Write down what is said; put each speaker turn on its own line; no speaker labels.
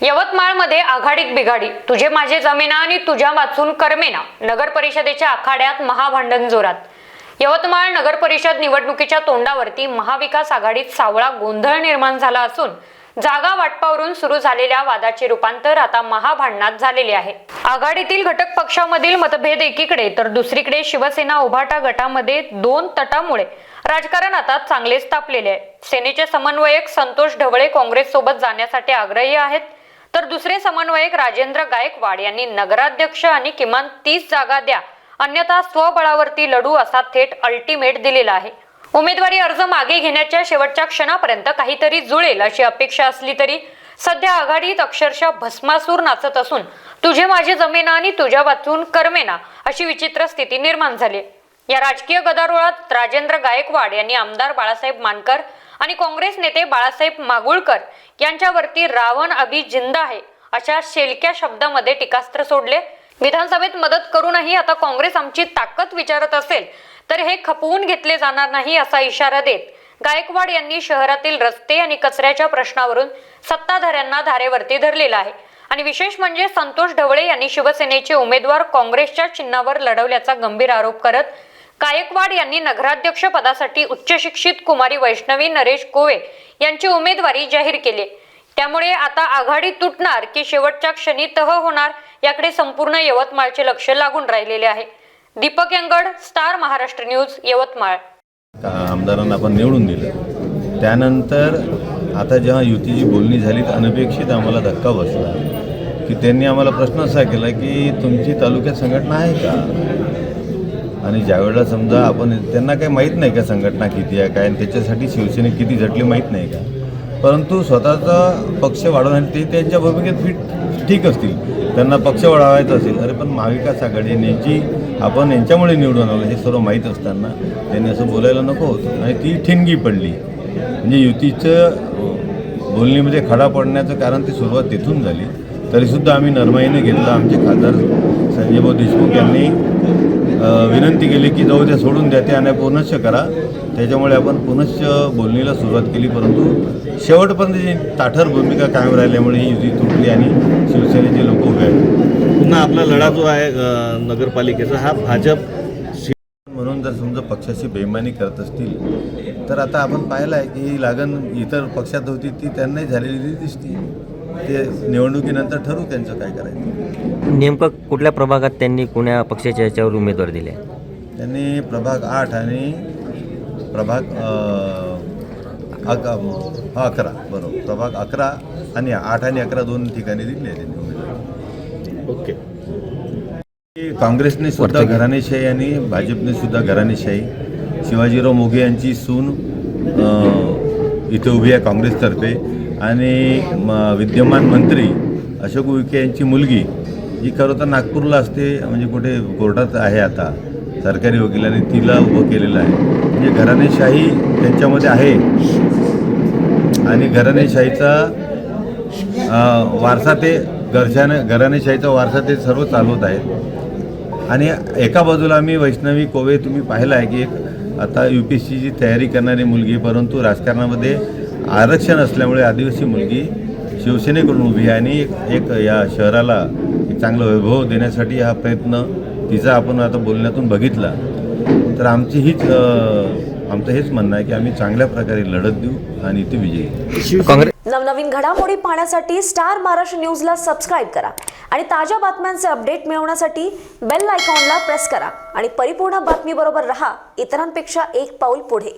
यवतमाळमध्ये आघाडीत बिघाडी. तुझे माझे जमेना आणि तुझ्या वाचून करमेना. नगर परिषदेच्या आखाड्यात महाभांडण जोरात. यवतमाळ नगर परिषद निवडणुकीच्या तोंडावरती महाविकास आघाडीत सावळा गोंधळ निर्माण झाला असून जागा वाटपावरून सुरू झालेल्या वादाचे रूपांतर आता महाभांडणात झालेले आहे. आघाडीतील घटक पक्षामधील मतभेद एकीकडे तर दुसरीकडे शिवसेना उभाटा गटामध्ये दोन तटामुळे. राजकारण आता चांगलेच तापलेले आहे. सेनेचे समन्वयक संतोष ढवळे काँग्रेस सोबत जाण्यासाठी आग्रही आहेत. तर दुसरे समन्वयक राजेंद्र गायकवाड यांनी नगराध्यक्ष आणि किमान तीस जागा द्या. अन्यथा स्वबळावरती लढू असा थेट अल्टिमेट दिलेला आहे. उमेदवारी अर्ज मागे घेण्याच्या शेवटच्या क्षणापर्यंत काहीतरी जुळेल अशी अपेक्षा असली तरी सध्या आघाडीत अक्षरशः भस्मासूर नाचत असून तुझे माझे जमेना आणि तुझ्या वाचून करमेना अशी विचित्र स्थिती निर्माण झाली या राजकीय गदारोळात राजेंद्र गायकवाड यांनी आमदार बाळासाहेब मानकर आणि काँग्रेस नेते बाळासाहेब मागुळकर यांच्यावरती रावण अभि जिंदा आहे अशा शेलक्या शब्दामध्ये टीकास्त्र सोडले. विधानसभेत मदत करूनही आता काँग्रेस आमची ताकद विचारत असेल तर हे खपवून घेतले जाणार नाही असा इशारा देत गायकवाड यांनी शहरातील रस्ते आणि कचऱ्याच्या प्रश्नावरून सत्ताधाऱ्यांना धारेवरती धरलेला आहे. आणि विशेष म्हणजे संतोष ढवळे यांनी शिवसेनेचे उमेदवार काँग्रेसच्या चिन्हावर लढवल्याचा गंभीर आरोप करत गायकवाड यांनी नगराध्यक्ष पदासाठी उच्च शिक्षित कुमारी वैष्णवी नरेश कोवे यांची उमेदवारी जाहीर केली. त्यामुळे आता आघाडी तुटणार की शेवटच्या क्षणी तह होणार याकडे संपूर्ण यवतमाळचे लक्ष लागून राहिलेले आहे. Deepak Yangad Star Maharashtra News Yavatmal.
आमदारांना आपण निवडून दिलं. त्यानंतर आता जेव्हा युतीची बोलणी झाली तर अनपेक्षित आम्हाला धक्का बसला. की त्यांनी आम्हाला प्रश्न असा केला की तुमची तालुक्यात संघटना आहे का? आणि ज्यावेळेला समजा आपण त्यांना काही माहीत नाही का संघटना किती आहे काय आणि त्याच्यासाठी शिवसेने किती झटली माहीत नाही का? परंतु स्वतःचा पक्ष वाढवण्यासाठी ते त्यांच्या भूमिकेत फिट ठीक असतील. त्यांना पक्ष वाढवायचा असेल अरे पण महाविकास आघाडी जी आपण यांच्यामुळे निवडून आलो हे सर्व माहीत असताना त्यांनी असं बोलायला नको. होतं आणि ती ठिणगी पडली. म्हणजे युतीचं बोलणीमध्ये खडा पडण्याचं कारण ती सुरुवात तिथून झाली. तरीसुद्धा आम्ही नरमाईने घेतलं. आमचे खासदार संजयभाऊ देशमुख यांनी विनंती केली की जाऊ द्या सोडून द्या ते आणि पुनश्च करा. त्याच्यामुळे आपण पुनश्च बोलणीला सुरुवात केली परंतु शेवटपर्यंत जी ताठर भूमिका कायम राहिल्यामुळे ही युती तुटली आणि शिवसेनेचे लोक उभे आहेत.
पुन्हा आपला लढा जो आहे नगरपालिकेचा हा भाजप
म्हणून जर समजा पक्षाची बेमानी करत असतील तर आता आपण पाहिलं आहे की ही लागण इतर पक्षात होती ती त्यांनाही झालेली दिसती. ते निवडणुकीनंतर ठरवू त्यांचं काय करायचं?
नेमकं कुठल्या प्रभागात त्यांनी कोण्या पक्षाच्या याच्यावर उमेदवार दिले?
त्यांनी प्रभाग आठ आणि प्रभाग हा, अकरा बरोबर. प्रभाग अकरा आणि आठ आणि अकरा दोन ठिकाणी दिले त्यांनी उमेदवार.
ओके.
काँग्रेसने सुद्धा घराणेशाही आणि भाजपने सुद्धा घराणेशाही शिवाजीराव मोघे यांची सून इथे उभी आहे काँग्रेसतर्फे. आणि म- विद्यमान मंत्री अशोक विखे यांची मुलगी जी खरं तर नागपूरला असते म्हणजे कुठे कोर्टात आहे आता. सरकारी वकिलाने तिला उभं केलेलं आहे. म्हणजे घराणेशाही त्यांच्यामध्ये आहे. आणि घराणेशाहीचा वारसा ते घरच्याने घराणेशाहीचा वारसा ते सर्व चालवत आहेत. आणि एका बाजूला आम्ही वैष्णवी कोवे तुम्ही पाहिलं आहे की एक आता यू पी एस सीची तयारी करणारी मुलगी परंतु राजकारणामध्ये आरक्षण असल्यामुळे आदिवासी मुलगी शिवसेनेकडून उभी आहे आणि एक एक या शहराला एक चांगला वैभव देण्यासाठी हा प्रयत्न तिचा आपण आता बोलण्यातून बघितला. तर आमची हीच आमचं हेच म्हणणं आहे की आम्ही चांगल्या प्रकारे लढत देऊ आणि ते विजयी
काँग्रेस
नवनवीन घडामोडी पाहण्यासाठी स्टार महाराष्ट्र न्यूजला सबस्क्राईब करा आणि ताज्या बातम्यांचे अपडेट मिळवण्यासाठी बेल आयकॉनला प्रेस करा आणि परिपूर्ण बातमीबरोबर रहा. इतरांपेक्षा एक पाऊल पुढे.